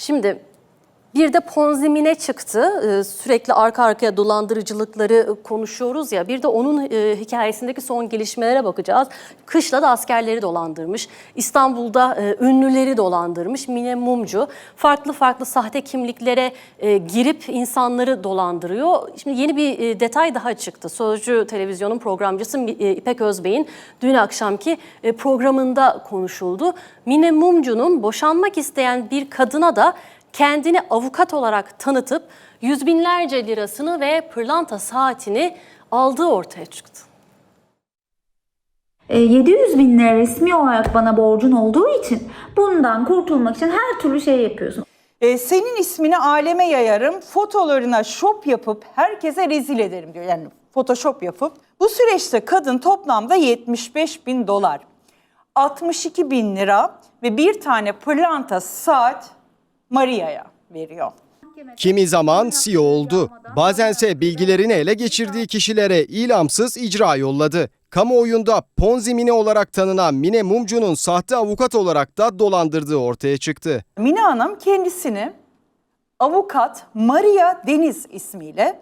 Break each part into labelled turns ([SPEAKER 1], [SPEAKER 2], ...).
[SPEAKER 1] Şimdi bir de Ponzi çıktı. Ee, Sürekli arka arkaya dolandırıcılıkları konuşuyoruz ya. Bir de onun e, hikayesindeki son gelişmelere bakacağız. Kışla da askerleri dolandırmış. İstanbul'da e, ünlüleri dolandırmış. Mine Mumcu farklı farklı sahte kimliklere e, girip insanları dolandırıyor. Şimdi yeni bir detay daha çıktı. Sözcü Televizyon'un programcısı İpek Özbey'in dün akşamki programında konuşuldu. Mine Mumcu'nun boşanmak isteyen bir kadına da kendini avukat olarak tanıtıp yüz binlerce lirasını ve pırlanta saatini aldığı ortaya çıktı.
[SPEAKER 2] E, 700 bin lira resmi olarak bana borcun olduğu için bundan kurtulmak için her türlü şey yapıyorsun.
[SPEAKER 3] Ee, senin ismini aleme yayarım, fotolarına şop yapıp herkese rezil ederim diyor. Yani photoshop yapıp. Bu süreçte kadın toplamda 75 bin dolar, 62 bin lira ve bir tane pırlanta saat Maria'ya veriyor.
[SPEAKER 4] Kimi zaman CEO oldu. Bazense bilgilerini ele geçirdiği kişilere ilamsız icra yolladı. Kamuoyunda Ponzi Mine olarak tanınan Mine Mumcu'nun sahte avukat olarak da dolandırdığı ortaya çıktı.
[SPEAKER 3] Mine Hanım kendisini avukat Maria Deniz ismiyle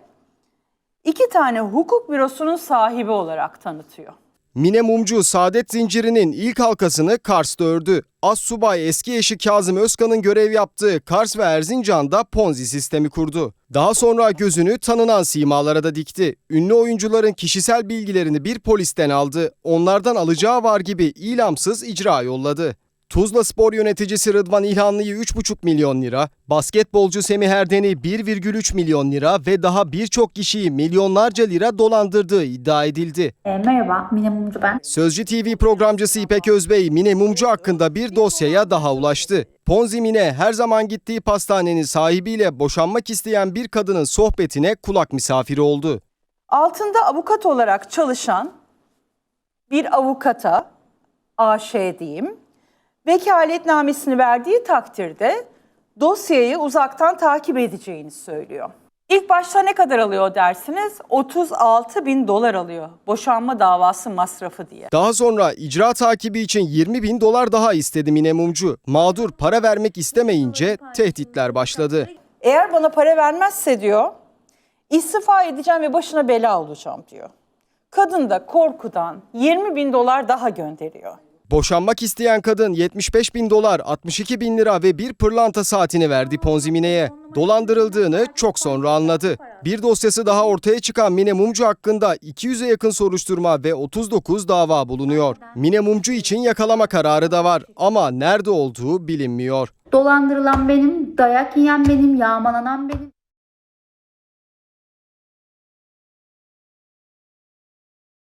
[SPEAKER 3] iki tane hukuk bürosunun sahibi olarak tanıtıyor.
[SPEAKER 4] Mine Mumcu saadet zincirinin ilk halkasını Kars'ta ördü. Assubay eski eşi Kazım Özkan'ın görev yaptığı Kars ve Erzincan'da Ponzi sistemi kurdu. Daha sonra gözünü tanınan simalara da dikti. Ünlü oyuncuların kişisel bilgilerini bir polisten aldı. Onlardan alacağı var gibi ilamsız icra yolladı. Tuzla Spor yöneticisi Rıdvan İlhanlı'yı 3,5 milyon lira, basketbolcu Semih Erden'i 1,3 milyon lira ve daha birçok kişiyi milyonlarca lira dolandırdığı iddia edildi.
[SPEAKER 2] E, merhaba Mine Mumcu ben.
[SPEAKER 4] Sözcü TV programcısı İpek Özbey, Mine Mumcu hakkında bir dosyaya daha ulaştı. Ponzi Mine her zaman gittiği pastanenin sahibiyle boşanmak isteyen bir kadının sohbetine kulak misafiri oldu.
[SPEAKER 3] Altında avukat olarak çalışan bir avukata AŞ diyeyim, vekaletnamesini verdiği takdirde dosyayı uzaktan takip edeceğini söylüyor. İlk başta ne kadar alıyor dersiniz? 36 bin dolar alıyor boşanma davası masrafı diye.
[SPEAKER 4] Daha sonra icra takibi için 20 bin dolar daha istedi Mine Mumcu. Mağdur para vermek istemeyince tehditler başladı.
[SPEAKER 3] Eğer bana para vermezse diyor, istifa edeceğim ve başına bela olacağım diyor. Kadın da korkudan 20 bin dolar daha gönderiyor.
[SPEAKER 4] Boşanmak isteyen kadın 75 bin dolar, 62 bin lira ve bir pırlanta saatini verdi Ponzi Mine'ye. Dolandırıldığını çok sonra anladı. Bir dosyası daha ortaya çıkan Mine Mumcu hakkında 200'e yakın soruşturma ve 39 dava bulunuyor. Mine Mumcu için yakalama kararı da var ama nerede olduğu bilinmiyor.
[SPEAKER 2] Dolandırılan benim, dayak yiyen benim, yağmalanan benim.